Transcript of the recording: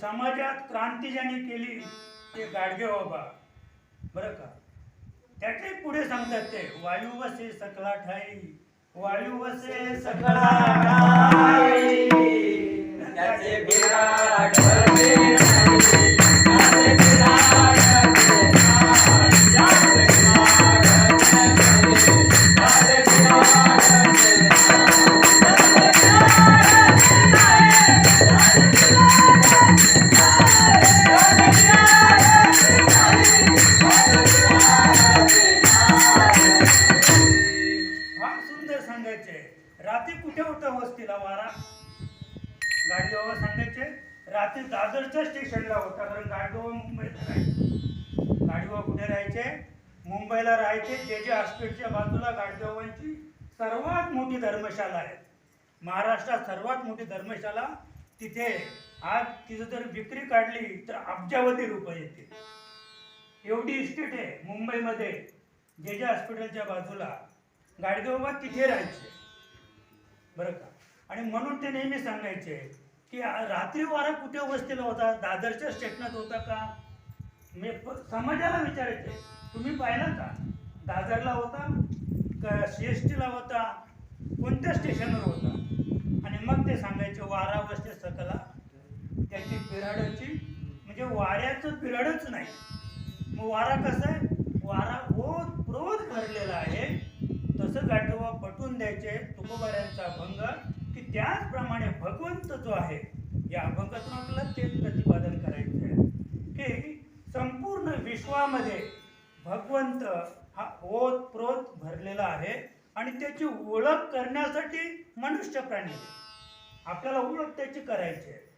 समाजात क्रांती ज्याने केली ते गाडगे हो बाबा बरं का? त्याचे पुढे सांगतात ते वायू वसे सकला ठाई वायू वसे सकला सांगायचे? रात्री कुठे होता वस्तीला वारा? गाडी बाबा सांगायचे? रात्री दादरच्या स्टेशनला होता कारण गाडी बाबा मुंबईत राहायचे. गाडी बाबा कुठे राहायचे? मुंबईला राहायचे. जे जे हॉस्पिटलच्या बाजूला गाडीबाबांची सर्वात मोठी धर्मशाला आहे. महाराष्ट्रात सर्वात मोठी धर्मशाला तिथे आज तिथं जर विक्री काढली तर अब्जावधी रुपये येतील. एवढी इस्टेट आहे मुंबईमध्ये. जे जे हॉस्पिटलच्या बाजूला. गाडगेबाबा तिथे राहायचे. बरं का? आणि म्हणून ते नेहमी सांगायचे की रात्री वारा कुठे वस्तीला होता? दादरच्या स्टेशनात होता का? मी समाजाला विचारायचे तुम्ही पाहिला का? दादरला होता का सी एस टीला होता? कोणत्या स्टेशनवर होता? आणि मग ते सांगायचे वारा वस्ते सकला त्याची पिराडाची म्हणजे वाऱ्याचं पिराडच नाही. मग वारा कसं आहे? वारा ओत प्रोत भरलेला आहे. त्याचप्रमाणे भगवंत जो आहे या अभंगातून आपल्याला तेच प्रतिपादन करायचं आहे. की संपूर्ण विश्वामध्ये भगवंत हा ओत प्रोत भरलेला आहे आणि त्याची ओळख करण्यासाठी मनुष्य प्राणी आपल्याला ओळख त्याची करायची आहे.